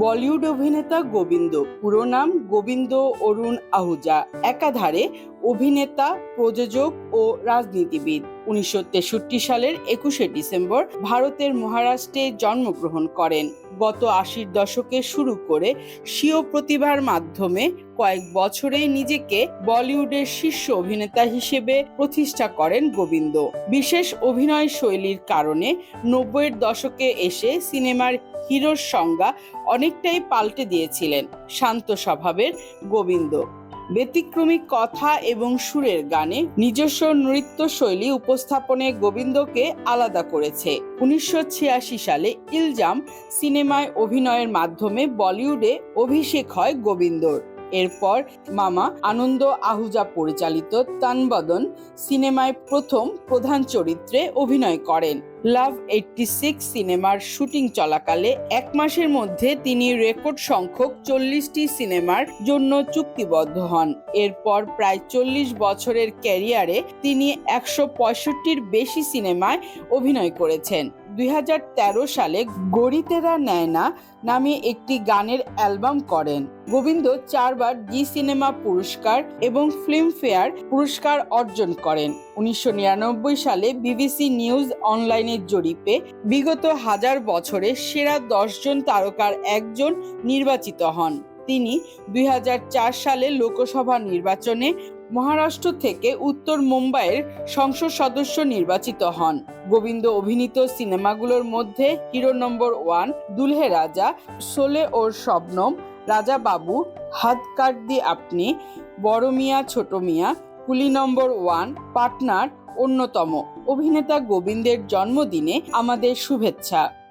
বলিউড অভিনেতা গোবিন্দ, পুরো নাম গোবিন্দ অরুণ আহুজা। একাধারে অভিনেতা, প্রযোজক ও রাজনীতিবিদ। উনিশশো তেষট্টি সালের একুশে ডিসেম্বর ভারতের মহারাষ্ট্রে জন্মগ্রহণ করেন। গত আশির দশকে শুরু করে স্বীয় প্রতিভার মাধ্যমে কয়েক বছরে নিজেকে বলিউডের শীর্ষ অভিনেতা হিসেবে প্রতিষ্ঠা করেন গোবিন্দ। বিশেষ অভিনয় শৈলীর কারণে নব্বইয়ের দশকে এসে সিনেমার হিরোর সংজ্ঞা অনেকটাই পাল্টে দিয়েছিলেন শান্ত স্বভাবের গোবিন্দ। ব্যতিক্রমী কথা এবং সুরের গানে নিজস্ব নৃত্য শৈলী উপস্থাপনে গোবিন্দকে আলাদা করেছে। উনিশশো ছিয়াশি সালে ইলজাম সিনেমায় অভিনয়ের মাধ্যমে বলিউডে অভিষেক হয় গোবিন্দর। এরপর মামা আনন্দ আহুজা পরিচালিত তানবদন সিনেমায় প্রথম প্রধান চরিত্রে অভিনয় করেন। লাভ এইটটি সিক্স সিনেমার শুটিং চলাকালে এক মাসের মধ্যে তিনি রেকর্ড সংখ্যক চল্লিশটি সিনেমার জন্য চুক্তিবদ্ধ হন। এরপর প্রায় চল্লিশ বছরের ক্যারিয়ারে তিনি একশো পঁয়ষট্টির বেশি সিনেমায় অভিনয় করেছেন। দুই হাজার তেরো সালে গড়িতেরা নেয়না নামে একটি গানের অ্যালবাম করেন। গোবিন্দ চারবার জি সিনেমা পুরস্কার এবং ফিল্মফেয়ার পুরস্কার অর্জন করেন। উনিশশো নিরানব্বই সালে বিবিসি নিউজ অনলাইনের জরিপে বিগত হাজার বছরে সেরা দশজন তারকার একজন নির্বাচিত হন। তিনি দুই হাজার চার সালে লোকসভা নির্বাচনে মহারাষ্ট্র থেকে উত্তর মুম্বাইয়ের সংসদ সদস্য নির্বাচিত হন। গোবিন্দ অভিনীত সিনেমাগুলোর মধ্যে হিরো নম্বর ওয়ান, দুলহে রাজা, সোলে ওর শবনম রাজা বাবু, হাত কাট দি আপনি, বড় মিয়া, ছোট মিয়া, কুলি নম্বর ওয়ান, পার্টনার অন্যতম। অভিনেতা গোবিন্দের জন্মদিনে আমাদের শুভেচ্ছা।